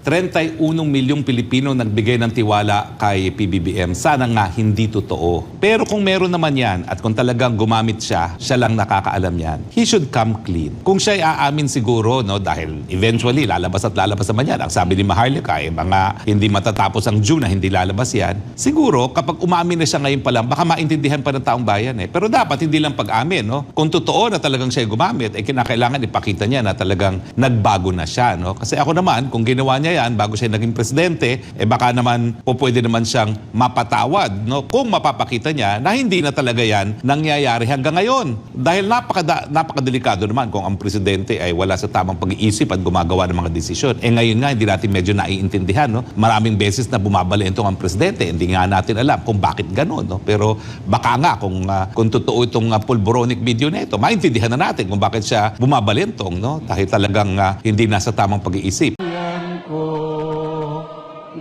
31 milyong Pilipino nagbigay ng tiwala kay PBBM. Sana nga hindi totoo. Pero kung meron naman yan at kung talagang gumamit siya, siya lang nakakaalam yan. He should come clean. Kung siya ay aamin siguro, no, dahil eventually lalabas at lalabas naman yan. Ang sabi ni Maharlika, eh, mga hindi matatapos ang June na hindi lalabas yan. Siguro, kapag umamin na siya ngayon pa lang, baka maintindihan pa ng taong bayan eh. Pero dapat hindi lang pag-amin, no? Kung totoo na talagang siya ay gumamit, eh kinakailangan ipakita niya na talagang nagbago na siya, no? Kasi ako naman, kung ginawa niya yan bago siya naging presidente, eh baka naman po pwede naman siyang mapatawad, no? Kung mapapakita niya na hindi na talaga yan nangyayari hanggang ngayon. Dahil napaka napakadelikado naman kung ang presidente ay wala sa tamang pag-iisip at gumagawa ng mga desisyon. Eh ngayon nga, hindi natin medyo naiintindihan, no? Maraming beses na bumabalento ang presidente, hindi nga natin alam kung bakit gano'n, no? Pero baka nga kung ah, kung totoo itong uh, pulboronic video na ito, maintindihan na natin kung bakit siya bumabalentong, no? Dahil talagang ah, hindi nasa tamang pag-iisip. Ko,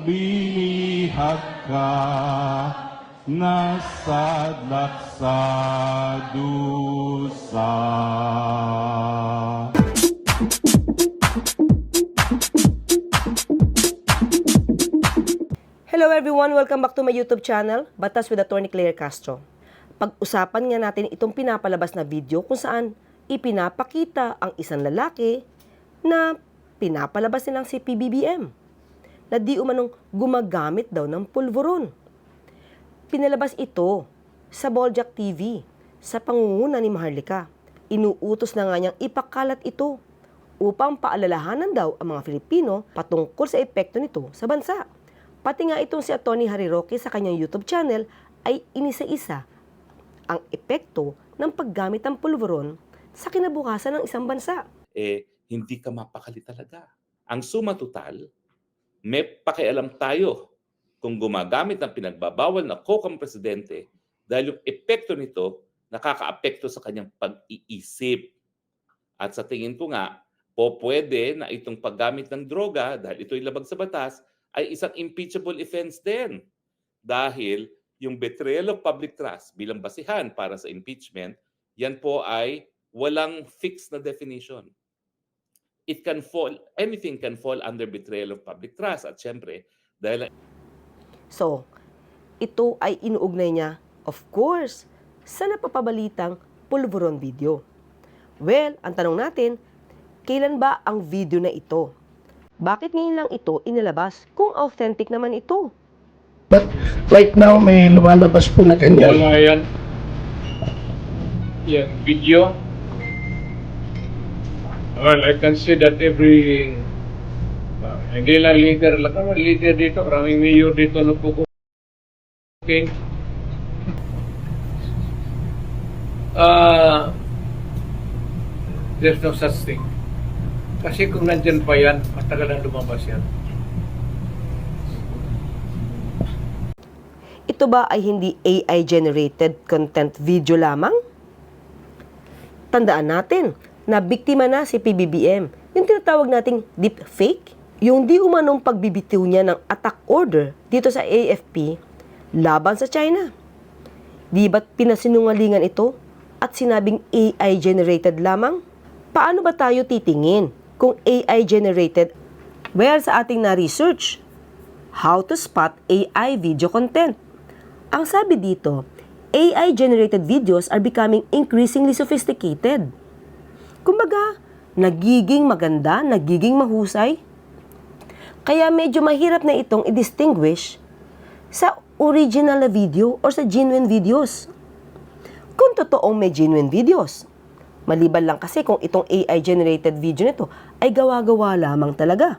binihag ka, nasadlak sa dusa. Hello everyone! Welcome back to my YouTube channel, Batas with Attorney Claire Castro. Pag-usapan nga natin itong pinapalabas na video kung saan ipinapakita ang isang lalaki na pinapalabas nilang si PBBM na di umanong gumagamit daw ng pulveron. Pinalabas ito sa Boljak TV sa pangunguna ni Maharlika. Inuutos na nga niyang ipakalat ito upang paalalahanan daw ang mga Filipino patungkol sa epekto nito sa bansa. Pati nga itong si. Harry Roque sa kanyang YouTube channel ay inisa-isa ang epekto ng paggamit ng pulveron sa kinabukasan ng isang bansa. eh hindi ka mapakali talaga. Ang suma total, may pakialam tayo kung gumagamit ng pinagbabawal na coke ang presidente dahil yung epekto nito nakakaapekto sa kanyang pag-iisip. At sa tingin ko nga, po pwede na itong paggamit ng droga dahil ito'y labag sa batas ay isang impeachable offense din. Dahil yung betrayal of public trust bilang basihan para sa impeachment, yan po ay walang fixed na definition it can fall, anything can fall under betrayal of public trust. At syempre, dahil So, ito ay inuugnay niya, of course, sa napapabalitang pulveron video. Well, ang tanong natin, kailan ba ang video na ito? Bakit ngayon lang ito inilabas kung authentic naman ito? But right now, may lumalabas po na ganyan. Wala yan. Yan, video. Well, I can see that every... Uh, hindi lang leader lang naman, leader dito, maraming mayor dito na po Okay. Uh, there's no such thing. Kasi kung nandyan pa yan, matagal na lumabas yan. Ito ba ay hindi AI-generated content video lamang? Tandaan natin na biktima na si PBBM, yung tinatawag nating deepfake, yung di umanong pagbibitiw niya ng attack order dito sa AFP laban sa China. Di ba't pinasinungalingan ito at sinabing AI-generated lamang? Paano ba tayo titingin kung AI-generated? Well, sa ating na-research, how to spot AI video content. Ang sabi dito, AI-generated videos are becoming increasingly sophisticated. Kumbaga, nagiging maganda, nagiging mahusay. Kaya medyo mahirap na itong i-distinguish sa original na video or sa genuine videos. Kung totoong may genuine videos. Maliban lang kasi kung itong AI-generated video nito ay gawa-gawa lamang talaga.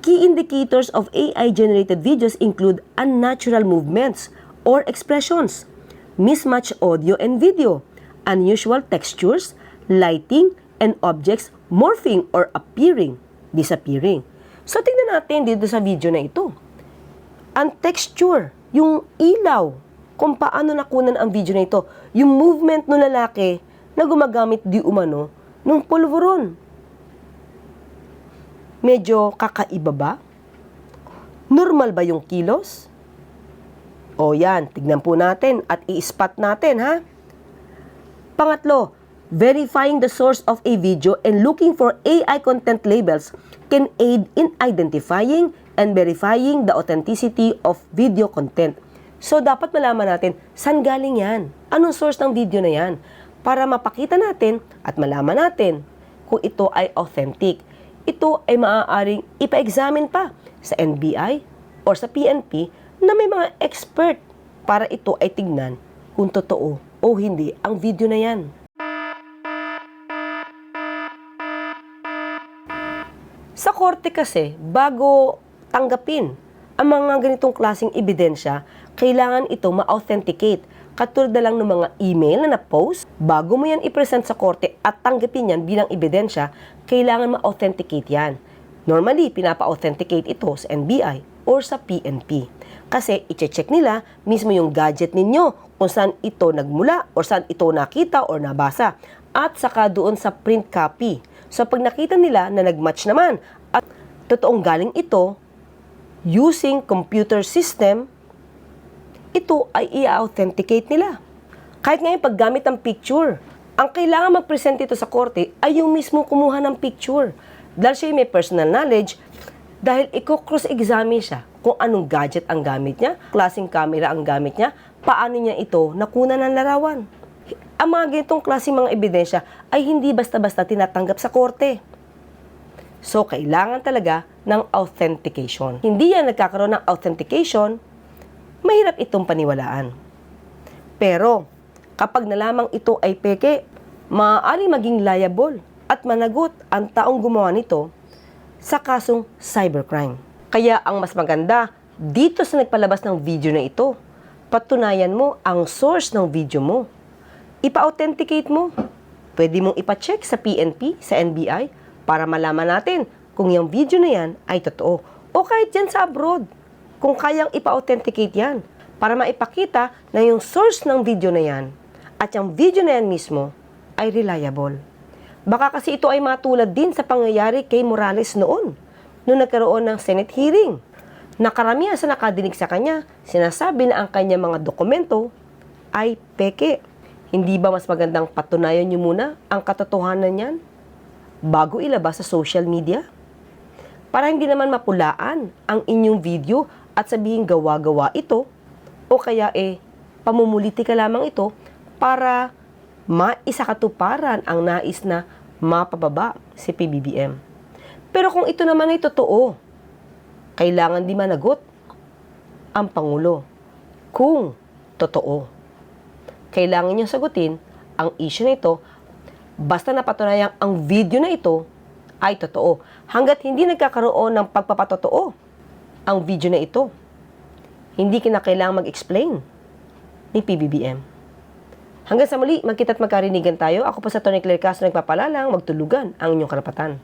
Key indicators of AI-generated videos include unnatural movements or expressions, mismatched audio and video, unusual textures, lighting, and objects morphing or appearing, disappearing. So tingnan natin dito sa video na ito. Ang texture, yung ilaw, kung paano nakunan ang video na ito, yung movement ng lalaki na gumagamit di umano ng pulveron medyo kakaiba ba? Normal ba yung kilos? O yan, tignan po natin at i-spot natin ha. Pangatlo, Verifying the source of a video and looking for AI content labels can aid in identifying and verifying the authenticity of video content. So, dapat malaman natin, saan galing yan? Anong source ng video na yan? Para mapakita natin at malaman natin kung ito ay authentic. Ito ay maaaring ipa-examine pa sa NBI or sa PNP na may mga expert para ito ay tignan kung totoo o hindi ang video na yan. Sa korte kasi, bago tanggapin ang mga ganitong klaseng ebidensya, kailangan ito ma-authenticate. Katulad na lang ng mga email na na-post, bago mo yan i-present sa korte at tanggapin yan bilang ebidensya, kailangan ma-authenticate yan. Normally, pinapa-authenticate ito sa NBI or sa PNP. Kasi iche-check nila mismo yung gadget ninyo kung saan ito nagmula or saan ito nakita or nabasa at saka doon sa print copy. So pag nakita nila na nag-match naman at totoong galing ito using computer system, ito ay i-authenticate nila. Kahit ngayon paggamit ng picture, ang kailangan mag-present ito sa korte ay yung mismo kumuha ng picture. Dahil siya may personal knowledge, dahil i-cross-examine siya kung anong gadget ang gamit niya, klaseng camera ang gamit niya, paano niya ito nakuna ng larawan. Ang mga ganitong klaseng mga ebidensya ay hindi basta-basta tinatanggap sa korte. So, kailangan talaga ng authentication. Hindi yan nagkakaroon ng authentication, mahirap itong paniwalaan. Pero, kapag nalamang ito ay peke, maaari maging liable at managot ang taong gumawa nito sa kasong cybercrime. Kaya ang mas maganda, dito sa nagpalabas ng video na ito, patunayan mo ang source ng video mo. Ipa-authenticate mo. Pwede mong ipa-check sa PNP, sa NBI, para malaman natin kung yung video na yan ay totoo. O kahit dyan sa abroad, kung kayang ipa-authenticate yan, para maipakita na yung source ng video na yan at yung video na yan mismo ay reliable. Baka kasi ito ay matulad din sa pangyayari kay Morales noon, noong nagkaroon ng Senate hearing. Nakaramihan sa nakadinig sa kanya, sinasabi na ang kanyang mga dokumento ay peke. Hindi ba mas magandang patunayan niyo muna ang katotohanan niyan bago ilabas sa social media? Para hindi naman mapulaan ang inyong video at sabihin gawa-gawa ito o kaya eh pamumuliti ka lamang ito para maisakatuparan ang nais na mapababa si PBBM. Pero kung ito naman ay totoo, kailangan di managot ang Pangulo kung totoo. Kailangan niyang sagutin ang issue na ito basta napatunayang ang video na ito ay totoo. Hanggat hindi nagkakaroon ng pagpapatotoo ang video na ito, hindi kinakailangang mag-explain ni PBBM. Hanggang sa muli, magkita't magkarinigan tayo. Ako po sa Tony Claire Castro nagpapalalang magtulugan ang inyong karapatan.